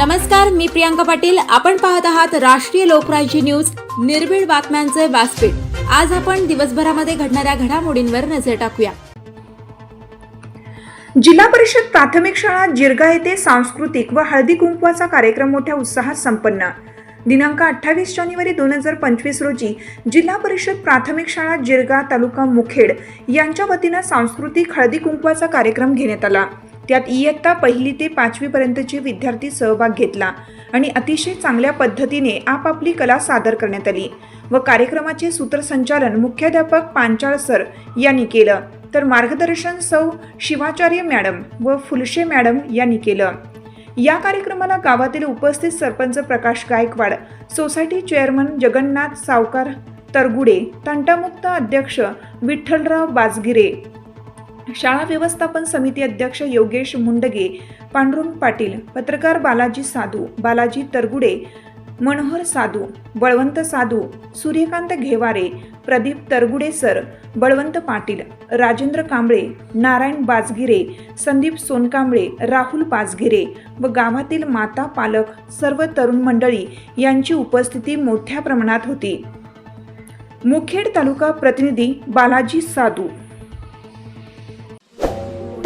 नमस्कार मी प्रियांका पाटील. आपण पाहत आहात राष्ट्रीय लोकराज्य न्यूज. निर्भीड बातम्यांचे व्यासपीठ. आज आपण दिवसभरामध्ये घडणाऱ्या घडामोडींवर नजर टाकूया. जिल्हा परिषद प्राथमिक शाळा जिरगा येथे सांस्कृतिक व हळदी कुंकवाचा कार्यक्रम मोठ्या उत्साहात संपन्न. दिनांक अठ्ठावीस जानेवारी दोन हजार पंचवीस रोजी जिल्हा परिषद प्राथमिक शाळा जिरगा तालुका मुखेड यांच्या वतीनं सांस्कृतिक हळदी कुंकवाचा कार्यक्रम घेण्यात आला. त्यात इयत्ता पहिली ते पाचवीपर्यंतचे विद्यार्थी सहभाग घेतला आणि अतिशय चांगल्या पद्धतीने आपापली कला सादर करण्यात आली व कार्यक्रमाचे सूत्रसंचालन मुख्याध्यापक पांचाळ सर यांनी केलं. तर मार्गदर्शन सौ शिवाचार्य मॅडम व फुलशे मॅडम यांनी केलं. या कार्यक्रमाला गावातील उपस्थित सरपंच प्रकाश गायकवाड सोसायटी चेअरमन जगन्नाथ सावकार तरगुडे तंटामुक्त अध्यक्ष विठ्ठलराव बाजगिरे शाळा व्यवस्थापन समिती अध्यक्ष योगेश मुंडगे पांडुरंग पाटील पत्रकार बालाजी साधू बालाजी तरगुडे मनोहर साधू बळवंत साधू सूर्यकांत घेवारे प्रदीप तरगुडे सर बळवंत पाटील राजेंद्र कांबळे नारायण बाजगिरे संदीप सोनकांबळे राहुल बाजगिरे व गावातील माता पालक सर्व तरुण मंडळी यांची उपस्थिती मोठ्या प्रमाणात होती. मुखेड तालुका प्रतिनिधी बालाजी साधू